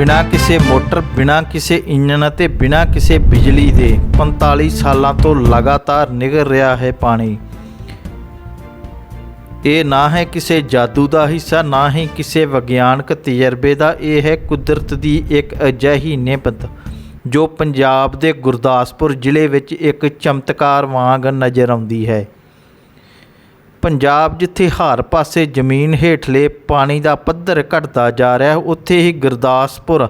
ਬਿਨਾਂ ਕਿਸੇ ਮੋਟਰ, ਬਿਨਾਂ ਕਿਸੇ ਇੰਜਨ ਅਤੇ ਬਿਨਾਂ ਕਿਸੇ ਬਿਜਲੀ ਦੇ 45 ਸਾਲਾਂ ਤੋਂ ਲਗਾਤਾਰ ਨਿਗਰ ਰਿਹਾ ਹੈ ਪਾਣੀ। ਇਹ ਨਾ ਹੈ ਕਿਸੇ ਜਾਦੂ ਦਾ ਹਿੱਸਾ, ਨਾ ਹੀ ਕਿਸੇ ਵਿਗਿਆਨਕ ਤਜਰਬੇ ਦਾ। ਇਹ ਹੈ ਕੁਦਰਤ ਦੀ ਇੱਕ ਅਜਿਹੀ ਨਿਮਤ ਜੋ ਪੰਜਾਬ ਦੇ ਗੁਰਦਾਸਪੁਰ ਜ਼ਿਲ੍ਹੇ ਵਿੱਚ ਇੱਕ ਚਮਤਕਾਰ ਵਾਂਗ ਨਜ਼ਰ ਆਉਂਦੀ ਹੈ। ਪੰਜਾਬ ਜਿੱਥੇ ਹਰ ਪਾਸੇ ਜ਼ਮੀਨ ਹੇਠਲੇ ਪਾਣੀ ਦਾ ਪੱਧਰ ਘਟਦਾ ਜਾ ਰਿਹਾ ਹੈ, ਉੱਥੇ ਹੀ ਗੁਰਦਾਸਪੁਰ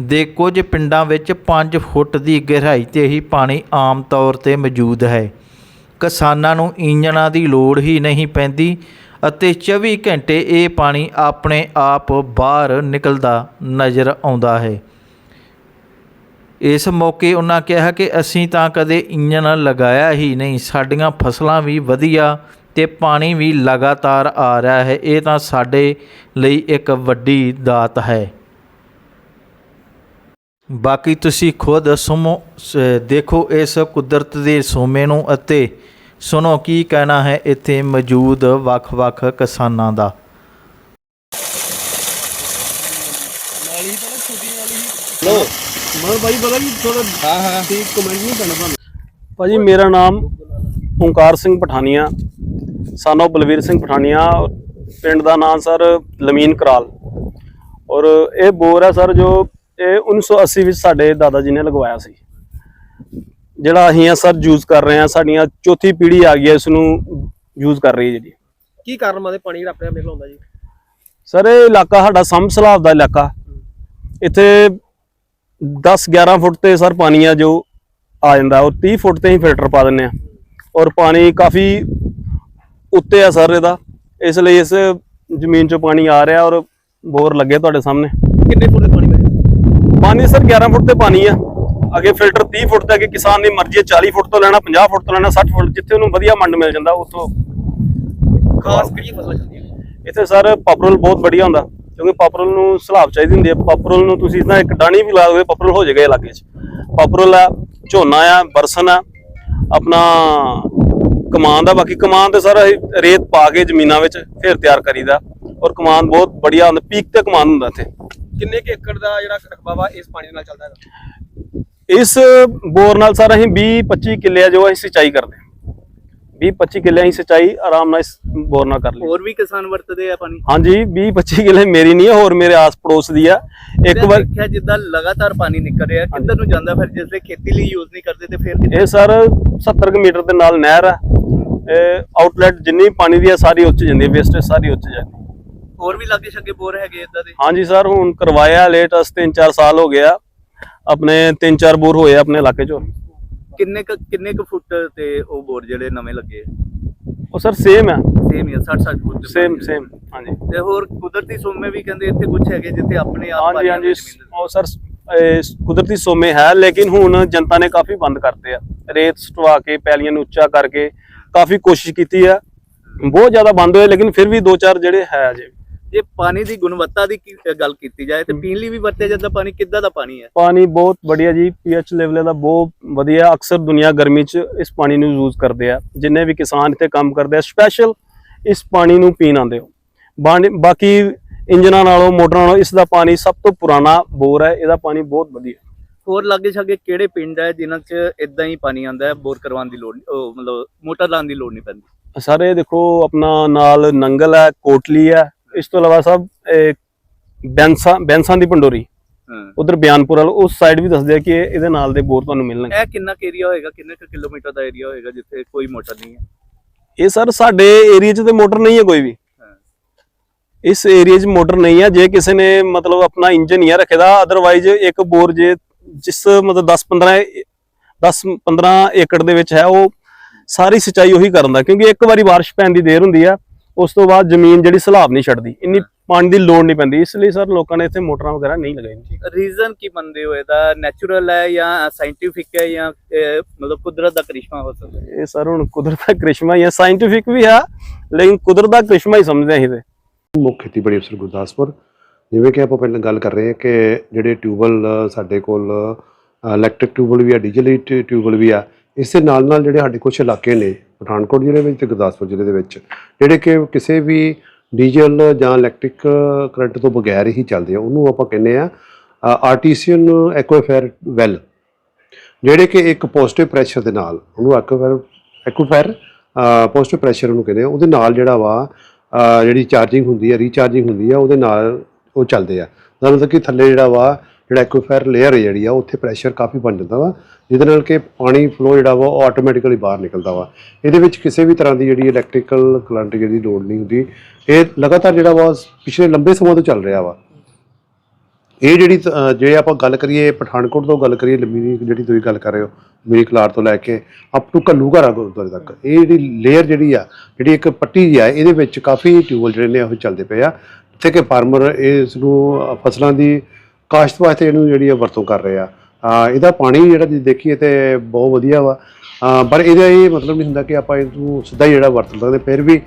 ਦੇ ਕੁਝ ਪਿੰਡਾਂ ਵਿੱਚ 5 ਫੁੱਟ ਦੀ ਗਹਿਰਾਈ ਤੇ ਹੀ ਪਾਣੀ ਆਮ ਤੌਰ ਤੇ ਮੌਜੂਦ ਹੈ। ਕਿਸਾਨਾਂ ਨੂੰ ਇੰਜਣਾਂ ਦੀ ਲੋੜ ਹੀ ਨਹੀਂ ਪੈਂਦੀ ਅਤੇ 24 ਘੰਟੇ ਇਹ ਪਾਣੀ ਆਪਣੇ ਆਪ ਬਾਹਰ ਨਿਕਲਦਾ ਨਜ਼ਰ ਆਉਂਦਾ ਹੈ। ਇਸ ਮੌਕੇ ਉਹਨਾਂ ਕਿਹਾ ਕਿ ਅਸੀਂ ਤਾਂ ਕਦੇ ਇੰਜਣ ਲਗਾਇਆ ਹੀ ਨਹੀਂ, ਸਾਡੀਆਂ ਫਸਲਾਂ ਵੀ ਵਧੀਆ ਤੇ ਪਾਣੀ ਵੀ ਲਗਾਤਾਰ ਆ ਰਿਹਾ ਹੈ। ਇਹ ਤਾਂ ਸਾਡੇ ਲਈ ਇੱਕ ਵੱਡੀ ਦਾਤ ਹੈ। ਬਾਕੀ ਤੁਸੀਂ ਖੁਦ ਸੁਮੋ ਦੇਖੋ ਇਸ ਕੁਦਰਤ ਦੇ ਸੋਮੇ ਨੂੰ ਅਤੇ ਸੁਣੋ ਕੀ ਕਹਿਣਾ ਹੈ ਇੱਥੇ ਮੌਜੂਦ ਵੱਖ-ਵੱਖ ਕਿਸਾਨਾਂ ਦਾ। ਨਾਲੀ ਤਾਂ ਨਾ ਛੋਟੀ ਨਾਲੀ। ਲੋ ਮਰ ਬਾਈ ਪਤਾ ਕੀ ਥੋੜਾ ਹਾਂ ਹਾਂ। ਠੀਕ ਕਮੈਂਟ ਨਹੀਂ ਕਰਨਾ ਭਾਜੀ ਮੇਰਾ ਨਾਮ ਓਂਕਾਰ ਸਿੰਘ ਪਠਾਨੀਆ। ਸਾਨੋ ਬਲਵੀਰ ਸਿੰਘ ਪਠਾਨੀਆ ਪਿੰਡ ਦਾ ਨਾਮ ਸਰ ਲਮੀਨ ਕਰਾਲ। ਔਰ ਇਹ ਬੋਰ ਹੈ ਸਰ ਜੋ ਇਹ 1980 ਵਿੱਚ ਸਾਡੇ ਦਾਦਾ ਜੀ ਨੇ ਲਗਵਾਇਆ ਸੀ। ਜਿਹੜਾ ਅਸੀਂ ਆ ਸਰ ਯੂਜ਼ ਕਰ ਰਹੇ ਆ ਸਾਡੀਆਂ ਚੌਥੀ ਪੀੜ੍ਹੀ ਆ ਗਈ ਹੈ ਇਸ ਨੂੰ ਯੂਜ਼ ਕਰ ਰਹੀ ਹੈ ਜਿਹੜੀ ਕੀ ਕਾਰਨ ਮਾਦੇ ਪਾਣੀ ਜਿਹੜਾ ਆਪਣੇ ਆਪ ਨਿਕਲ ਆਉਂਦਾ ਜੀ? ਸਰ ਇਹ ਇਲਾਕਾ ਸਾਡਾ ਸਮ ਸਲਾਬ ਦਾ ਇਲਾਕਾ। ਇੱਥੇ 10 11 ਫੁੱਟ ਤੇ ਸਰ ਪਾਣੀ ਆ ਜੋ ਆ ਜਾਂਦਾ ਔਰ 30 ਫੁੱਟ ਤੇ ਹੀ ਫਿਲਟਰ ਪਾ ਦਿੰਨੇ ਆ। ਔਰ ਪਾਣੀ ਕਾਫੀ ਉੱਤੇ ਆ ਸਰ ਇਹਦਾ ਇਸ ਲਈ ਇਸ ਜ਼ਮੀਨ 'ਚੋਂ ਪਾਣੀ ਆ ਰਿਹਾ ਔਰ ਬੋਰ ਲੱਗੇ ਤੁਹਾਡੇ ਸਾਹਮਣੇ। ਕਿੰਨੇ ਫੁੱਟ ਪਾਣੀ ਪੈ ਪਾਣੀ ਸਰ 11 ਫੁੱਟ ਤੇ ਪਾਣੀ ਆ। ਅੱਗੇ ਫਿਲਟਰ 30 ਫੁੱਟ ਤੇ ਅੱਗੇ ਕਿਸਾਨ ਦੀ ਮਰਜ਼ੀ ਹੈ 40 ਫੁੱਟ ਤੋਂ ਲੈਣਾ 50 ਫੁੱਟ ਤੋਂ ਲੈਣਾ 60 ਫੁੱਟ ਜਿੱਥੇ ਉਹਨੂੰ ਵਧੀਆ ਮੰਡ ਮਿਲ ਜਾਂਦਾ ਉੱਥੋਂ। ਖਾਸ ਕਿਹੜੀ ਫਸਲ ਚੱਲਦੀ ਹੈ ਇੱਥੇ ਸਰ ਪਾਪਰਲ ਬਹੁਤ ਵਧੀਆ ਹੁੰਦਾ ਕਿਉਂਕਿ ਪਾਪਰਲ ਨੂੰ ਸਲਾਬ ਚਾਹੀਦੀ ਹੁੰਦੀ ਹੈ। ਪਾਪਰਲ ਨੂੰ ਤੁਸੀਂ ਨਾ ਇੱਕ ਡਾਣੀ ਵੀ ਲਾ ਦੋਗੇ ਪਾਪਰਲ ਹੋ ਜਾਏਗਾ ਇਲਾਕੇ 'ਚ। ਪਾਪਰਲ ਆ ਝੋਨਾ ਆ ਬਰਸਨ ਆ ਆਪਣਾ ਕਮਾਨ ਦਾ ਬਾਕੀ ਕਮਾਨ ਤੇ ਸਰ ਅਸੀਂ ਰੇਤ ਪਾ ਕੇ ਜ਼ਮੀਨਾਂ ਵਿੱਚ ਫਿਰ ਤਿਆਰ ਕਰੀਦਾ ਔਰ ਕਮਾਨ ਬਹੁਤ ਬੜੀਆ ਹੁੰਦਾ ਪੀਕ ਤੇ ਕਮਾਨ ਹੁੰਦਾ ਇੱਥੇ। ਕਿੰਨੇ ਕੁ ਏਕੜ ਦਾ ਜਿਹੜਾ ਰਕਬਾ ਵਾ ਇਸ ਪਾਣੀ ਨਾਲ ਚੱਲਦਾ ਹੈਗਾ? ਇਸ ਬੋਰ ਨਾਲ ਸਰ ਅਸੀਂ 20 25 ਕਿੱਲੇ ਆ ਜੋ ਅਸੀਂ ਸਿੰਚਾਈ ਕਰਦੇ ਹਾਂ। 20 25 ਕਿੱਲੇ ਅਸੀਂ ਸਿੰਚਾਈ ਆਰਾਮ ਨਾਲ ਇਸ ਬੋਰ ਨਾਲ ਕਰ ਲਈ। ਹੋਰ ਵੀ ਕਿਸਾਨ ਵਰਤਦੇ ਆ ਪਾਣੀ? ਹਾਂਜੀ 20 25 ਕਿੱਲੇ ਮੇਰੀ ਨਹੀਂ ਹੋਰ ਮੇਰੇ ਆਸ ਪੜੋਸ ਦੀ ਆ। ਇੱਕ ਵਾਰ ਦੇਖਿਆ ਜਿੱਦਾਂ ਲਗਾਤਾਰ ਪਾਣੀ ਨਿਕਲ ਰਿਹਾ ਕਿੱਧਰ ਨੂੰ ਜਾਂਦਾ ਫਿਰ? ਜਿਸ ਦੇ ਖੇਤੀ ਲਈ ਯੂਜ਼ ਨਹੀਂ ਕਰਦੇ ਤੇ ਫਿਰ ਇਹ ਸਰ 70 ਕੁ ਮੀਟਰ ਦੇ ਨਾਲ ਨਹਿਰ ਆ। ਇਹ ਆਊਟਲੈਟ ਜਿੰਨੀ ਪਾਣੀ ਦੀ ਆ ਸਾਰੀ ਉੱਚ ਜਾਂਦੀ ਹੈ ਵੇਸਟੇਜ ਸਾਰੀ ਉੱਚ ਜਾਂਦੀ। ਹੋਰ ਵੀ ਲਾਗੇ ਛੱਗੇ ਬੋਰ ਹੈਗੇ ਇਦਾਂ ਦੇ? ਹਾਂਜੀ ਸਰ ਹੁਣ ਕਰਵਾਇਆ ਲੇਟੈਸਟ 3-4 ਸਾਲ ਹੋ ਗਿਆ ਆਪਣੇ 3-4 ਬੋਰ ਹੋਏ ਆਪਣੇ ਇਲਾਕੇ 'ਚ। ਕਿੰਨੇ ਕੁ ਕਿੰਨੇ ਕੁ ਫੁੱਟ ਤੇ ਉਹ ਬੋਰ ਜਿਹੜੇ ਨਵੇਂ ਲੱਗੇ? ਉਹ ਸਰ ਸੇਮ ਹੈ ਸੇਮ ਹੀ 60 60 ਫੁੱਟ ਦੇ ਸੇਮ ਬੋਰ ਸੇਮ ਹਾਂਜੀ। ਤੇ ਹੋਰ ਕੁਦਰਤੀ ਸੋਮੇ ਵੀ ਕਹਿੰਦੇ ਇੱਥੇ ਕੁਝ ਹੈਗੇ ਜਿੱਥੇ ਆਪਣੇ ਆਪ ਹਾਂਜੀ ਹਾਂਜੀ। ਉਹ ਸਰ ਇਹ ਕੁਦਰਤੀ ਸੋਮੇ ਹੈ ਲੇਕਿਨ ਹੁਣ ਜਨਤਾ ਨੇ ਕਾਫੀ ਬੰਦ ਕਰਤੇ ਆ। ਰੇਤ ਸਟਵਾ ਕੇ ਪੈਲੀਆਂ ਨੂੰ ਉੱਚਾ ਕਰਕੇ ਕਾਫੀ ਕੋਸ਼ਿਸ਼ ਕੀਤੀ ਆ। ਬਹੁਤ ਜ਼ਿਆਦਾ ਬੰਦ ਹੋਏ ਲੇਕਿਨ ਫਿਰ ਵੀ ਦੋ ਚਾਰ ਜਿਹੜੇ ਹੈ ਅਜੇ। ਜੇ ਪਾਣੀ ਦੀ ਗੁਣਵੱਤਾ ਦੀ ਕੀ- ਗੱਲ ਕੀਤੀ ਜਾਏ ਤੇ ਪੀਣ ਲਈ ਵੀ ਵਰਤਿਆ ਜਾਂਦਾ ਪਾਣੀ ਕਿੱਦਾਂ ਦਾ ਪਾਣੀ ਹੈ? ਪਾਣੀ ਬਹੁਤ ਵਧੀਆ ਜੀ ਪੀਐਚ ਲੈਵਲ ਦਾ ਬਹੁਤ ਵਧੀਆ ਅਕਸਰ ਦੁਨੀਆ ਗਰਮੀ 'ਚ ਇਸ ਪਾਣੀ ਨੂੰ ਯੂਜ਼ ਕਰਦੇ ਆ। ਜਿੰਨੇ ਵੀ ਕਿਸਾਨ ਇੱਥੇ ਕੰਮ ਕਰਦੇ ਆ ਸਪੈਸ਼ਲ ਇਸ ਪਾਣੀ ਨੂੰ ਪੀਣ ਆਉਂਦੇ ਹੋ ਬਾਣੀ- ਬਾਕੀ ਇੰਜਨਾਂ ਨਾਲੋਂ ਮੋਟਰਾਂ ਨਾਲੋਂ ਇਸ ਦਾ ਪਾਣੀ ਸਭ ਤੋਂ ਪੁਰਾਣਾ ਬੋਰ ਹੈ ਇਹਦਾ ਪਾਣੀ ਬਹੁਤ ਵਧੀਆ। ਹੋਰ ਲਾਗੇ ਛਾਗੇ ਕਿਹੜੇ ਪਿੰਡ ਹੈ ਜਿਨ੍ਹਾਂ 'ਚ ਇਦਾਂ ਹੀ ਪਾਣੀ ਆਉਂਦਾ ਹੈ ਬੋਰ ਕਰਵਾਉਣ ਦੀ ਲੋੜ ਉਹ ਮਤਲਬ ਮੋਟਰ ਲਾਉਣ ਦੀ ਲੋੜ ਨਹੀਂ ਪੈਂਦੀ? ਸਾਰੇ ਦੇਖੋ ਆਪਣਾ ਨਾਲ ਨੰਗਲ ਹੈ ਕੋਟਲੀ ਹੈ ਇਸ ਤੋਂ ਇਲਾਵਾ ਇਹ ਬੈਂਸਾ ਬੈਂਸਾਂ ਦੀ ਪੰਡੋਰੀ ਉਧਰ ਬਿਆਨਪੁਰ ਵਾਲ ਉਸ ਸਾਈਡ ਵੀ ਦੱਸਦੇ ਆ ਕਿ ਇਹ- ਇਹਦੇ ਨਾਲ ਦੇ ਬੋਰ ਤੁਹਾਨੂੰ ਮਿਲਣਗੇ। ਇਹ ਕਿੰਨਾ ਕੁ ਏਰੀਆ ਹੋਏਗਾ ਕਿੰਨੇ ਕੁ ਕਿਲੋਮੀਟਰ ਦਾ ਏਰੀਆ ਹੋਏਗਾ ਜਿੱਥੇ ਕੋਈ ਮੋਟਰ ਨਹੀਂ ਹੈ? ਇਹ ਸਰ ਸਾਡੇ ਏਰੀਆ 'ਚ ਤੇ ਮੋਟਰ ਨਹੀਂ ਹੈ ਕੋਈ ਵੀ। ਇਸ ਏਰੀਆ 'ਚ ਮੋਟਰ ਨਹੀਂ ਹੈ ਜੇ ਕਿਸੇ ਨੇ ਮਤਲਬ ਆਪਣਾ ਇੰਜਨ ਹੀ ਰੱਖੇਦਾ ਅਦਰਵਾਈਜ਼ ਇੱਕ ਬੋਰ ਜੇ ਜਿਸ ਮਤਲਬ 10 15 10 15 ਏਕੜ ਦੇ ਵਿੱਚ ਹੈ ਉਹ ਸਾਰੀ ਸਿੰਚਾਈ ਉਹੀ ਕਰਨ ਦਾ ਕਿਉਂਕਿ ਇੱਕ ਵਾਰੀ ਬਾਰਿਸ਼ ਪੈਣ ਦੀ ਦੇਰ ਹੁੰਦੀ ਆ। ਉਸ ਤੋਂ ਬਾਅਦ ਜ਼ਮੀਨ ਜਿਹੜੀ ਸਲਾਬ ਨਹੀਂ ਛੱਡਦੀ ਇੰਨੀ ਪਾਣੀ ਦੀ ਲੋੜ ਨਹੀਂ ਪੈਂਦੀ ਇਸ ਲਈ ਸਰ ਲੋਕਾਂ ਨੇ ਇੱਥੇ ਮੋਟਰਾਂ ਵਗੈਰਾ ਨਹੀਂ ਲਗਾਈਆਂ। ਰੀਜ਼ਨ ਕੀ ਮੰਨਦੇ ਹੋ? ਇਹਦਾ ਨੈਚੁਰਲ ਹੈ ਜਾਂ ਸਾਇੰਟੀਫਿਕ ਹੈ ਜਾਂ ਮਤਲਬ ਕੁਦਰਤ ਦਾ ਕਰਿਸ਼ਮਾ ਹੋ ਸਕਦਾ ਹੈ? ਇਹ ਸਰ ਹੁਣ ਕੁਦਰਤ ਦਾ ਕ੍ਰਿਸ਼ਮਾ ਹੀ ਹੈ ਸਾਇੰਟੀਫਿਕ ਵੀ ਹੈ ਲੇਕਿਨ ਕੁਦਰਤ ਦਾ ਕ੍ਰਿਸ਼ਮਾ ਹੀ ਸਮਝਦੇ ਹਾਂ ਅਸੀਂ ਤੇ। ਮੁੱਖ ਖੇਤੀਬਾੜੀ ਅਫਸਰ ਗੁਰਦਾਸਪੁਰ ਜਿਵੇਂ ਕਿ ਆਪਾਂ ਪਹਿਲਾਂ ਗੱਲ ਕਰ ਰਹੇ ਹਾਂ ਕਿ ਜਿਹੜੇ ਟਿਊਬਲ ਸਾਡੇ ਕੋਲ ਇਲੈਕਟ੍ਰਿਕ ਟਿਊਬਲ ਵੀ ਆ ਡੀਜ਼ਲ ਟਿਊਬਲ ਵੀ ਆ ਇਸ ਦੇ ਨਾਲ ਨਾਲ ਜਿਹੜੇ ਸਾਡੇ ਕੁਝ ਇਲਾਕੇ ਨੇ, ਪਠਾਨਕੋਟ ਜ਼ਿਲ੍ਹੇ ਵਿੱਚ ਤੇ ਗੁਰਦਾਸਪੁਰ ਜ਼ਿਲ੍ਹੇ ਦੇ ਵਿੱਚ, ਜਿਹੜੇ ਕਿ ਕਿਸੇ ਵੀ ਡੀਜ਼ਲ ਜਾਂ ਇਲੈਕਟ੍ਰਿਕ ਕਰੰਟ ਤੋਂ ਬਗੈਰ ਹੀ ਚੱਲਦੇ ਆ, ਉਹਨੂੰ ਆਪਾਂ ਕਹਿੰਦੇ ਆ ਆਰਟੀਸੀਅਨ ਐਕੁਆਫਾਇਰ ਵੈਲ, ਜਿਹੜੇ ਕਿ ਇੱਕ ਪੋਜ਼ਿਟਿਵ ਪ੍ਰੈਸ਼ਰ ਦੇ ਨਾਲ, ਉਹਨੂੰ ਐਕੁਆਫਾਇਰ ਐਕੁਆਫਾਇਰ ਪੋਜ਼ਿਟਿਵ ਪ੍ਰੈਸ਼ਰ ਉਹਨੂੰ ਕਹਿੰਦੇ ਆ, ਉਹਦੇ ਨਾਲ ਜਿਹੜਾ ਵਾ ਜਿਹੜੀ ਚਾਰਜਿੰਗ ਹੁੰਦੀ ਹੈ ਰੀਚਾਰਜਿੰਗ ਹੁੰਦੀ ਆ, ਉਹਦੇ ਨਾਲ ਉਹ ਚੱਲਦੇ ਆ ਉਹਦਾ ਮਤਲਬ ਕਿ ਥੱਲੇ ਜਿਹੜਾ ਵਾ ਜਿਹੜਾ ਐਕੁਆਫਾਇਰ ਲੇਅਰ ਜਿਹੜੀ ਆ ਉੱਥੇ ਪ੍ਰੈਸ਼ਰ ਕਾਫੀ ਬਣ ਜਾਂਦਾ ਵਾ ਜਿਹਦੇ ਨਾਲ ਕਿ ਪਾਣੀ ਫਲੋ ਜਿਹੜਾ ਵਾ ਉਹ ਆਟੋਮੈਟਿਕਲੀ ਬਾਹਰ ਨਿਕਲਦਾ ਵਾ। ਇਹਦੇ ਵਿੱਚ ਕਿਸੇ ਵੀ ਤਰ੍ਹਾਂ ਦੀ ਜਿਹੜੀ ਇਲੈਕਟ੍ਰੀਕਲ ਕਰੰਟ ਜਿਹੜੀ ਲੋਡ ਨਹੀਂ ਹੁੰਦੀ। ਇਹ ਲਗਾਤਾਰ ਜਿਹੜਾ ਵਾ ਪਿਛਲੇ ਲੰਬੇ ਸਮਾਂ ਤੋਂ ਚੱਲ ਰਿਹਾ ਵਾ। ਇਹ ਜਿਹੜੀ ਅਹ, ਜੇ ਆਪਾਂ ਗੱਲ ਕਰੀਏ ਪਠਾਨਕੋਟ ਤੋਂ ਗੱਲ ਕਰੀਏ ਲੰਮੀ ਜਿਹੜੀ ਤੁਸੀਂ ਗੱਲ ਕਰ ਰਹੇ ਹੋ ਮੇਰੀ ਕਲਾਰ ਤੋਂ ਲੈ ਕੇ ਅਪ ਟੂ ਘੱਲੂਘਾਰਾ ਗੁਰਦੁਆਰੇ ਤੱਕ। ਇਹ ਜਿਹੜੀ ਲੇਅਰ ਜਿਹੜੀ ਆ ਜਿਹੜੀ ਇੱਕ ਪੱਟੀ ਜੀ ਆ ਇਹਦੇ ਵਿੱਚ ਕਾਫੀ ਟਿਊਬਲ ਜਿਹੜੇ ਨੇ ਉਹ ਚੱਲਦੇ ਪਏ ਆ। ਜਿੱਥੇ ਕਿ ਫਾਰਮਰ ਇਸ ਨੂੰ ਫਸਲਾਂ ਦੀ ਕਾਸ਼ਤ ਵਾਸਤੇ ਇਹਨੂੰ ਜਿਹੜੀ ਆ ਵਰਤੋਂ ਕਰ ਰਹੇ ਆ। ਇਹਦਾ ਪਾਣੀ ਜਿਹੜਾ ਜੇ ਦੇਖੀਏ ਤੇ ਬਹੁਤ ਵਧੀਆ ਵਾ। ਪਰ ਇਹਦਾ ਇਹ ਮਤਲਬ ਨਹੀਂ ਹੁੰਦਾ ਕਿ ਆਪਾਂ ਇਹਨੂੰ ਸਿੱਧਾ ਹੀ ਜਿਹੜਾ ਵਰਤ ਸਕਦੇ ਫਿਰ ਵੀ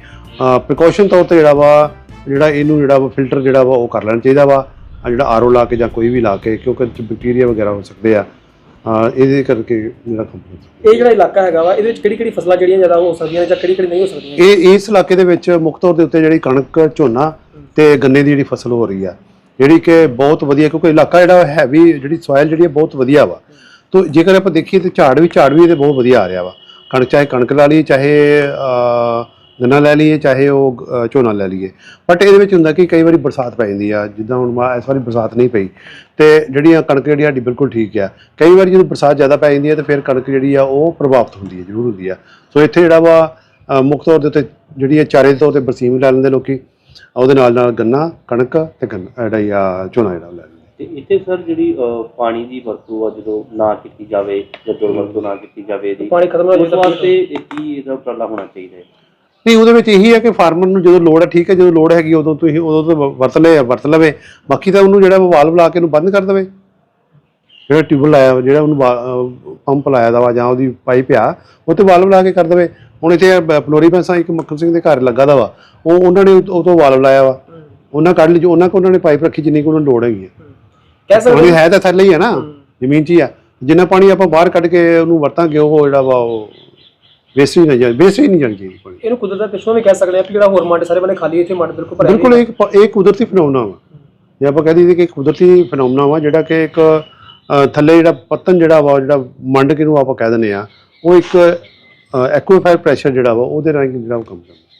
ਪ੍ਰੀਕਾਸ਼ਨ ਤੌਰ ਤੇ ਜਿਹੜਾ ਵਾ ਜਿਹੜਾ ਇਹਨੂੰ ਜਿਹੜਾ ਵਾ ਫਿਲਟਰ ਜਿਹੜਾ ਵਾ ਉਹ ਕਰ ਲੈਣਾ ਚਾਹੀਦਾ ਵਾ। ਜਿਹੜਾ ਆਰਓ ਲਾ ਕੇ ਜਾਂ ਕੋਈ ਵੀ ਲਾ ਕੇ ਕਿਉਂਕਿ ਬੈਕਟੀਰੀਆ ਵਗੈਰਾ ਹੋ ਸਕਦੇ ਆ। ਇਹਦੇ ਕਰਕੇ ਜਿਹੜਾ ਕੰਪਨੀ ਇਹ ਜਿਹੜਾ ਇਲਾਕਾ ਹੈਗਾ ਵਾ ਇਹਦੇ ਵਿੱਚ ਕਿਹੜੀ ਕਿਹੜੀ ਫਸਲਾਂ ਜਿਹੜੀਆਂ ਜ਼ਿਆਦਾ ਹੋ ਸਕਦੀਆਂ ਨੇ ਜਾਂ ਕਿਹੜੀ ਕਿਹੜੀ ਨਹੀਂ ਹੋ ਸਕਦੀਆਂ ਇਹ ਇਸ ਇਲਾਕੇ ਦੇ ਵਿੱਚ ਮੁੱਖ ਤੌਰ ਦੇ ਉੱਤੇ ਜਿਹੜੀ ਕਣਕ ਝੋਨਾ ਤੇ ਗੰਨੇ ਦੀ ਜਿਹੜੀ ਫਸਲ ਹੋ ਰਹੀ ਆ। ਜਿਹੜੀ ਕਿ ਬਹੁਤ ਵਧੀਆ, ਕਿਉਂਕਿ ਇਲਾਕਾ ਜਿਹੜਾ ਹੈਵੀ ਜਿਹੜੀ ਸੋਇਲ ਜਿਹੜੀ ਹੈ ਬਹੁਤ ਵਧੀਆ ਵਾ। ਤੋ ਜੇਕਰ ਆਪਾਂ ਦੇਖੀਏ ਤੇ ਝਾੜ ਵੀ ਝਾੜ ਵੀ ਇਹਦੇ ਬਹੁਤ ਵਧੀਆ ਆ ਰਿਹਾ ਵਾ। ਕਣਕ ਚਾਹੇ ਕਣਕ ਲਾ ਲਈਏ, ਚਾਹੇ ਗੰਨਾ ਲੈ ਲਈਏ, ਚਾਹੇ ਉਹ ਝੋਨਾ ਲੈ ਲਈਏ। ਬਟ ਇਹਦੇ ਵਿੱਚ ਹੁੰਦਾ ਕਿ ਕਈ ਵਾਰੀ ਬਰਸਾਤ ਪੈ ਜਾਂਦੀ ਆ, ਜਿੱਦਾਂ ਹੁਣ ਮਾ- ਇਸ ਵਾਰੀ ਬਰਸਾਤ ਨਹੀਂ ਪਈ। ਤੇ ਜਿਹੜੀਆਂ ਕਣਕ ਜਿਹੜੀ ਸਾਡੀ ਬਿਲਕੁਲ ਠੀਕ ਆ। ਕਈ ਵਾਰੀ ਜਦੋਂ ਬਰਸਾਤ ਜ਼ਿਆਦਾ ਪੈ ਜਾਂਦੀ ਹੈ ਤੇ ਫਿਰ ਕਣਕ ਜਿਹੜੀ ਆ, ਉਹ ਪ੍ਰਭਾਵਿਤ ਹੁੰਦੀ ਹੈ ਜ਼ਰੂਰ ਹੁੰਦੀ ਆ। ਸੋ ਇੱਥੇ ਜਿਹੜਾ ਵਾ ਮੁੱਖ ਤੌਰ ਦੇ ਉੱਤੇ ਜਿਹੜੀ ਹੈ ਚਾਰੇ ਤੌਰ ਤੇ ਬਰਸੀਮ ਲੈ ਲੈਂਦੇ ਲੋਕੀ। ਉਹਦੇ ਨਾਲ ਨਾਲ ਗੰਨਾ ਕਣਕ ਤੇ ਗੰਨਾ ਜਿਹੜਾ ਆ ਝੋਨਾ ਜਿਹੜਾ ਉਹ ਲੈ ਲੈਂਦੇ। ਤੇ ਇੱਥੇ ਸਰ ਜਿਹੜੀ ਅਹ, ਪਾਣੀ ਦੀ ਵਰਤੋਂ ਆ ਜਦੋਂ ਨਾ ਕੀਤੀ ਜਾਵੇ ਜਾਂ ਦੁਰਵਰਤੋਂ ਨਾ ਕੀਤੀ ਜਾਵੇ ਇਹਦੀ ਪਾਣੀ ਖਤਮ ਹੋ ਉਸ ਵਾਸਤੇ ਇਹ ਕੀ ਇਹਦਾ ਉਪਰਾਲਾ ਹੋਣਾ ਚਾਹੀਦਾ ਹੈ? ਨਹੀਂ ਉਹਦੇ ਵਿੱਚ ਇਹੀ ਹੈ ਕਿ ਫਾਰਮਰ ਨੂੰ ਜਦੋਂ ਲੋੜ ਹੈ ਠੀਕ ਹੈ ਜਦੋਂ ਲੋੜ ਹੈਗੀ ਉਦੋਂ ਤੁਸੀਂ ਉਦੋਂ ਤੋਂ ਵਰਤ ਲਏ ਵਰਤ ਲਵੇ। ਬਾਕੀ ਤਾਂ ਉਹਨੂੰ ਜਿਹੜਾ ਵਾਲਵ ਲਾ ਕੇ ਉਹਨੂੰ ਬੰਦ ਕਰ ਦੇਵੇ। ਜਿਹੜਾ ਟਿਊਬਲ ਲਾਇਆ ਵਾ, ਜਿਹੜਾ ਉਹਨੂੰ ਪੰਪ ਲਾਇਆ ਦਾ ਵਾ ਜਾਂ ਉਹਦੀ ਪਾਈਪ ਆ ਉਹ ਤੇ ਵਾਲਵ ਲਾ ਕੇ ਕਰ ਦੇਵੇ। ਹੁਣ ਇੱਥੇ ਫਲੋਰੀ ਪੈਸਾ ਇੱਕ ਮੱਖਣ ਸਿੰਘ ਦੇ ਘਰ ਲੱਗਾ ਦਾ ਵਾ। ਉਹ ਉਹਨਾਂ ਨੇ ਉਹ ਤੋਂ ਵਾਲਵ ਲਾਇਆ ਵਾ। ਉਹਨਾਂ ਕੱਢ ਲਈ ਜੋ ਉਹਨਾਂ ਕੋ ਉਹਨਾਂ ਨੇ ਪਾਈਪ ਰੱਖੀ ਜਿੰਨੀ ਕੋ ਉਹਨਾਂ ਨੂੰ ਲੋੜ ਹੈਗੀ ਹੈ। ਕਹਿ ਸਕਦੇ ਪਾਣੀ ਹਾਂ। ਹੈ ਤਾਂ ਥੱਲੇ ਹੀ ਹੈ ਨਾ ਜ਼ਮੀਨ 'ਚ ਹੀ ਆ। ਜਿੰਨਾ ਪਾਣੀ ਆਪਾਂ ਬਾਹਰ ਕੱਢ ਕੇ ਉਹਨੂੰ ਵਰਤਾਂਗੇ ਉਹ ਜਿਹੜਾ ਵਾ ਉਹ ਵੇਸਟ ਵੀ ਨਹੀਂ ਜਾ ਵੇਸਟ ਵੀ ਨਹੀਂ ਜਾਣੀ ਚਾਹੀਦੀ ਪਾਣੀ। ਇਹਨੂੰ ਕੁਦਰਤ ਦਾ ਪਿੱਛੋਂ ਵੀ ਕਹਿ ਸਕਦੇ ਆ ਕਿ ਜਿਹੜਾ ਹੋਰ ਮੱਡ ਸਾਰੇ ਬੰਨੇ ਖਾਲੀ ਇੱਥੇ ਮੱਡ ਬਿਲਕੁਲ ਭਰਿਆ ਬਿਲਕੁਲ ਇੱਕ ਪ- ਇਹ ਕੁਦਰਤੀ ਫੈਨੋਮਨਾ ਵਾ। ਜੇ ਆਪਾਂ ਕਹਿ ਦਈਏ ਕਿ ਕੁਦਰਤੀ ਫੈਨੋਮਨਾ ਵਾ ਜਿਹੜਾ ਕਿ ਇੱਕ ਅ, ਥੱਲੇ ਜਿਹੜਾ ਪਤਨ ਜਿਹੜਾ ਵਾ ਜਿਹੜਾ ਮੰਡ ਕਿਨੂੰ ਆਪਾਂ ਕਹਿ ਦਿੰਦੇ ਆ ਉਹ ਇੱਕ ਐਕੁਆਫਾਇਰ ਪ੍ਰੈਸ਼ਰ ਜਿਹੜਾ ਵਾ ਉਹਦੇ ਰਾਹੀਂ ਜਿਹੜਾ ਉਹ ਕੰਮ ਕਰਦਾ।